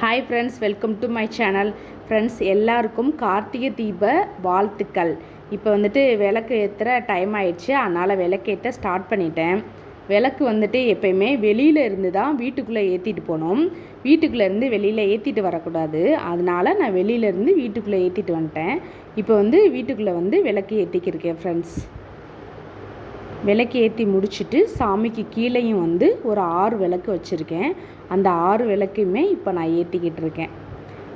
Hi friends welcome to my channel friends எல்லாருக்கும் கார்த்திகை தீப வாழ்த்துக்கள். இப்போ வந்துட்டு விளக்கு ஏற்றுற டைம் ஆயிடுச்சு. அதனால் விளக்கேற்ற ஸ்டார்ட் பண்ணிட்டேன். விளக்கு வந்துட்டு எப்பயுமே வெளியில் இருந்து தான் வீட்டுக்குள்ளே ஏற்றிட்டு போகணும். வீட்டுக்குள்ளேருந்து வெளியில் ஏற்றிட்டு வரக்கூடாது. அதனால் நான் வெளியிலேருந்து வீட்டுக்குள்ளே ஏற்றிட்டு வந்துட்டேன். இப்போ வந்து வீட்டுக்குள்ளே வந்து விளக்கு ஏற்றிக்கிருக்கேன் ஃப்ரெண்ட்ஸ் விளக்கு ஏற்றி முடிச்சுட்டு சாமிக்கு கீழேயும் வந்து ஒரு ஆறு விளக்கு வச்சுருக்கேன். அந்த ஆறு விளக்குமே இப்போ நான் ஏற்றிக்கிட்டு இருக்கேன்.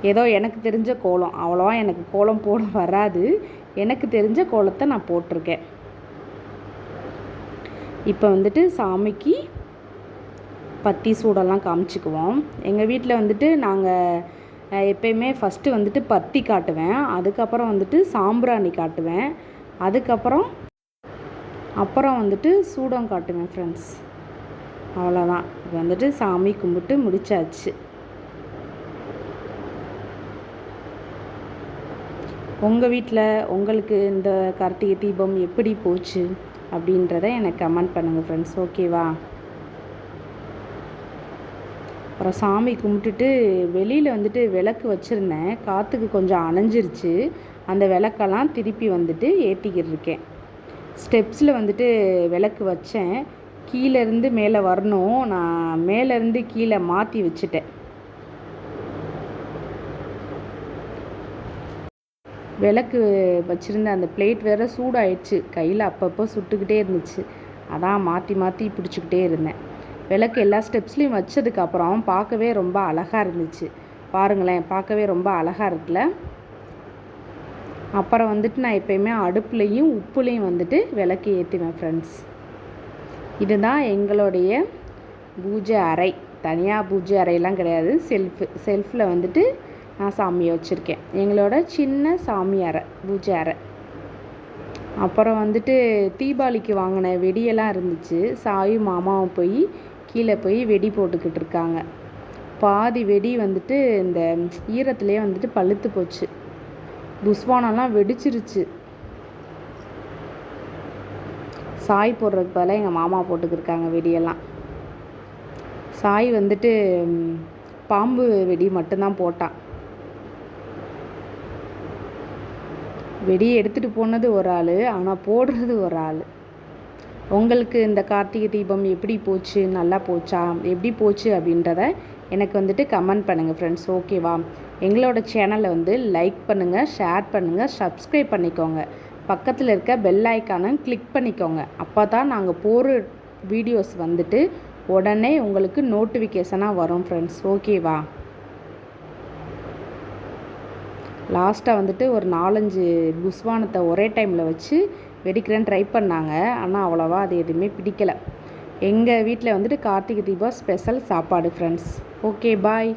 ஏதோ எனக்கு தெரிஞ்ச கோலம். அவ்வளோவா எனக்கு கோலம் போட வராது. எனக்கு தெரிஞ்ச கோலத்தை நான் போட்டிருக்கேன். இப்போ வந்துட்டு சாமிக்கு பத்தி சூடெல்லாம் காமிச்சிக்குவோம். எங்கள் வீட்டில் வந்துட்டு நாங்கள் எப்பயுமே ஃபஸ்ட்டு வந்துட்டு பத்தி காட்டுவேன். அதுக்கப்புறம் வந்துட்டு சாம்பிராணி காட்டுவேன். அதுக்கப்புறம் அப்புறம் வந்துட்டு சூடம் காட்டுவேன் ஃப்ரெண்ட்ஸ் அவ்வளோதான் இப்போ வந்துட்டு சாமி கும்பிட்டு முடிச்சாச்சு. உங்கள் வீட்டில் உங்களுக்கு இந்த கார்த்திகை தீபம் எப்படி போச்சு? அப்படின்றத எனக்கு கமெண்ட் பண்ணுங்கள் ஃப்ரெண்ட்ஸ் ஓகேவா அப்புறம் சாமி கும்பிட்டுட்டு வெளியில் வந்துட்டு விளக்கு வச்சுருந்தேன். காற்றுக்கு கொஞ்சம் அணைஞ்சிருச்சு. அந்த விளக்கெல்லாம் திருப்பி வந்துட்டு ஏற்றிக்கிட்டு இருக்கேன். ஸ்டெப்ஸில் வந்துட்டு விளக்கு வச்சேன். கீழேருந்து மேலே வரணும். நான் மேலேருந்து கீழே மாற்றி வச்சுட்டேன். விளக்கு வச்சுருந்த அந்த பிளேட் வேறு சூடாயிடுச்சு. கையில் அப்பப்போ சுட்டுக்கிட்டே இருந்துச்சு. அதான் மாற்றி மாற்றி பிடிச்சிக்கிட்டே இருந்தேன். விளக்கு எல்லா ஸ்டெப்ஸ்லேயும் வச்சதுக்கப்புறம் பார்க்கவே ரொம்ப அழகாக இருந்துச்சு. பாருங்களேன் பார்க்கவே ரொம்ப அழகாக இருக்குல்ல? அப்புறம் வந்துட்டு நான் எப்பயுமே அடுப்புலையும் உப்புலையும் வந்துட்டு விளக்கு ஏற்றுவேன் ஃப்ரெண்ட்ஸ் இதுதான் எங்களுடைய பூஜை அறை. தனியாக பூஜை அறையெல்லாம் கிடையாது. செல்ஃபு செல்ஃபில் வந்துட்டு நான் சாமியை வச்சுருக்கேன். எங்களோட சின்ன சாமி அறை பூஜை அறை. அப்புறம் வந்துட்டு தீபாவளிக்கு வாங்கின வெடியெல்லாம் இருந்துச்சு. சாயும் மாமாவும் போய் கீழே போய் வெடி போட்டுக்கிட்டு இருக்காங்க. பாதி வெடி வந்துட்டு இந்த ஈரத்துலேயே வந்துட்டு பழுத்து போச்சு. புஸ்வானெல்லாம் வெடிச்சிருச்சு. சாய் போடுறதுக்கு பதிலாக எங்கள் மாமா போட்டுக்கிருக்காங்க வெடியெல்லாம். சாய் வந்துட்டு பாம்பு வெடி மட்டும்தான் போட்டான் வெடியை எடுத்துகிட்டு போனது ஒரு ஆள் ஆனால் போடுறது ஒரு ஆள். உங்களுக்கு இந்த கார்த்திகை தீபம் எப்படி போச்சு நல்லா போச்சா எப்படி போச்சு அப்படின்றத எனக்கு வந்துட்டு கமெண்ட் பண்ணுங்கள் ஃப்ரெண்ட்ஸ் ஓகேவா எங்களோட சேனலை வந்து லைக் பண்ணுங்கள் ஷேர் பண்ணுங்கள் சப்ஸ்கிரைப் பண்ணிக்கோங்க. பக்கத்தில் இருக்க பெல் ஐக்கானை கிளிக் பண்ணிக்கோங்க. அப்போ தான் நாங்கள் போகிற வீடியோஸ் வந்துட்டு உடனே உங்களுக்கு நோட்டிஃபிகேஷனாக வரும் ஃப்ரெண்ட்ஸ் ஓகேவா லாஸ்ட்டாக வந்துட்டு ஒரு நாலஞ்சு புஸ்வானத்தை ஒரே டைமில் வச்சு வெடிக்கிறேன்னு ட்ரை பண்ணாங்க. ஆனால் அவ்வளோவா அது எதுவுமே பிடிக்கலை. எங்கள் வீட்டில் வந்துட்டு கார்த்திகை தீபம் ஸ்பெஷல் சாப்பாடு ஃப்ரெண்ட்ஸ் ஓகே பாய்